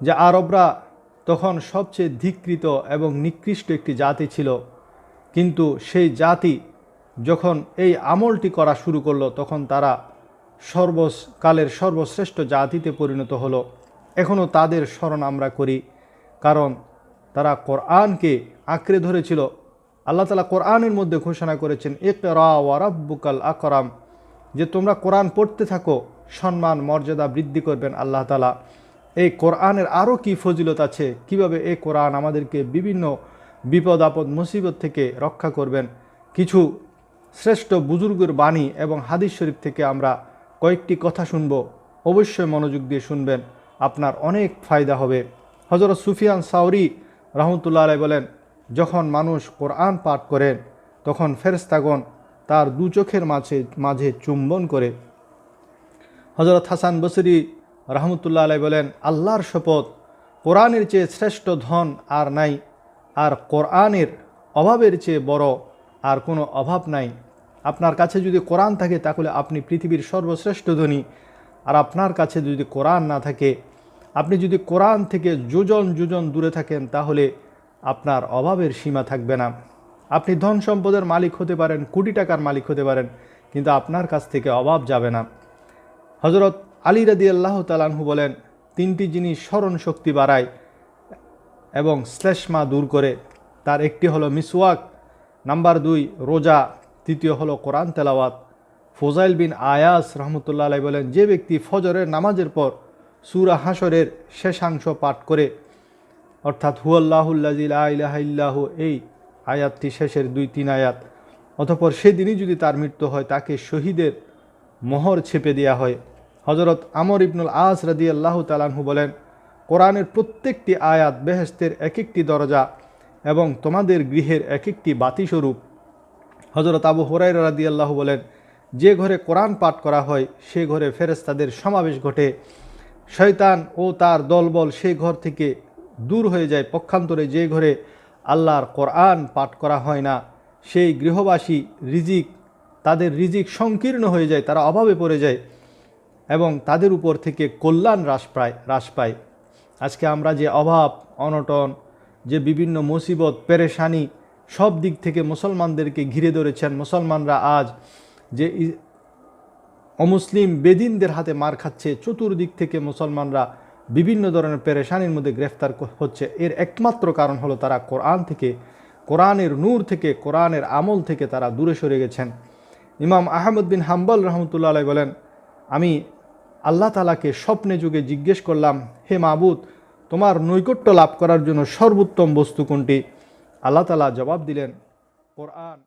যে আরবরা তখন সবচেয়ে ধিকৃত এবং নিকৃষ্ট একটি জাতি ছিল। কিন্তু সেই জাতি যখন এই আমলটি করা শুরু করল, তখন তারা সর্বকালের সর্বশ্রেষ্ঠ জাতিতে পরিণত হলো। এখনও তাদের স্মরণ আমরা করি, কারণ তারা কোরআনকে আঁকড়ে ধরেছিল। আল্লাহ তালা কোরআনের মধ্যে ঘোষণা করেছেন একরা ওয়ারাব্বুকাল আকরাম যে তোমরা কোরআন পড়তে থাকো, সম্মান, মর্যাদা বৃদ্ধি করবেন আল্লাহ তালা। এই কোরআনের আরও কি ফজিলত আছে? কীভাবে এই কোরআন আমাদেরকে বিভিন্ন বিপদ, আপদ, মুসিবত থেকে রক্ষা করবেন? কিছু শ্রেষ্ঠ বুজুর্গের বাণী এবং হাদিস শরীফ থেকে আমরা কয়েকটি কথা শুনব। অবশ্যই মনোযোগ দিয়ে শুনবেন। আপনার অনেক ফায়দা হবে। হজরত সুফিয়ান সাউরি রহমতুল্লাহ আলাই বলেন, যখন মানুষ কোরআন পাঠ করেন তখন ফেরেস্তাগণ তার দু চোখের মাঝে মাঝে চুম্বন করে। হজরত হাসান বসরি রহমতুল্লাহ আলাই বলেন, আল্লাহর শপথ কোরআনের চেয়ে শ্রেষ্ঠ ধন আর নাই, আর কোরআনের অভাবের চেয়ে বড় আর কোনো অভাব নাই। আপনার কাছে যদি কোরআন থাকে, তাহলে আপনি পৃথিবীর সর্বশ্রেষ্ঠ ধনী। আর আপনার কাছে যদি কোরআন না থাকে, আপনি যদি কোরআন থেকে যোজন যোজন দূরে থাকেন, তাহলে আপনার অভাবের সীমা থাকবে না। আপনি ধন সম্পদের মালিক হতে পারেন, কোটি টাকার মালিক হতে পারেন, কিন্তু আপনার কাছ থেকে অভাব যাবে না। হজরত আলী রাদি আল্লাহ তালানহু বলেন, তিনটি জিনিস স্মরণ শক্তি বাড়ায় এবং শ্লেষ্মা দূর করে। তার একটি হলো মিসওয়াক, নাম্বার দুই রোজা, তৃতীয় হলো কোরআন তেলাওয়াত। ফোজাইল বিন আয়াস রহমতুল্লাহ আলাই বলেন, যে ব্যক্তি ফজরের নামাজের পর সুরা হাসরের শেষাংশ পাঠ করে, অর্থাৎ হুয়াল্লাহুল্লাজিল আইলাহাইল্লাহু এই আয়াতটি শেষের দুই তিন আয়াত, অতপর সেদিনই যদি তার মৃত্যু হয়, তাকে শহীদের মোহর ছেপে দেওয়া হয়। হজরত আমর ইবনুল আস রাদি আল্লাহ তালাহু বলেন, কোরআনের প্রত্যেকটি আয়াত বেহেস্তের এক একটি দরজা এবং তোমাদের গৃহের এক একটি বাতিস্বরূপ। হজরত আবু হরাই রাদি আল্লাহ বলেন, যে ঘরে কোরআন পাঠ করা হয়, সে ঘরে ফেরেস্তাদের সমাবেশ ঘটে। শয়তান ও তার দলবল সেই ঘর থেকে দূর হয়ে যায়। পক্ষান্তরে যে ঘরে আল্লাহর কোরআন পাঠ করা হয় না, সেই গৃহবাসী রিজিক, তাদের রিজিক সংকীর্ণ হয়ে যায়, তারা অভাবে পড়ে যায়। এবং তাদের উপর থেকে কল্যাণ হ্রাস পায় হ্রাস পায়। আজকে আমরা যে অভাব, অনটন, যে বিভিন্ন মুসিবত, পেরেশানি, সব দিক থেকে মুসলমানদেরকে ঘিরে ধরেছেন। মুসলমানরা আজ যে অমুসলিম বেদিনদের হাতে মার খাচ্ছে, চতুর্দিক থেকে মুসলমানরা বিভিন্ন ধরনের পেরেশানির মধ্যে গ্রেফতার হচ্ছে। এর একমাত্র কারণ হলো তারা কোরআন থেকে, কোরআনের নূর থেকে, কোরআনের আমল থেকে তারা দূরে সরে গেছেন। ইমাম আহমদ বিন হাম্বল রহমতুল্লাহ বলেন, আমি আল্লাহ তালাকে স্বপ্নে যুগে জিজ্ঞেস করলাম, হে মাবুদ, তোমার নৈকট্য লাভ করার জন্য সর্বোত্তম বস্তু কোনটি? আল্লাহ তালা জবাব দিলেন, কোরআন।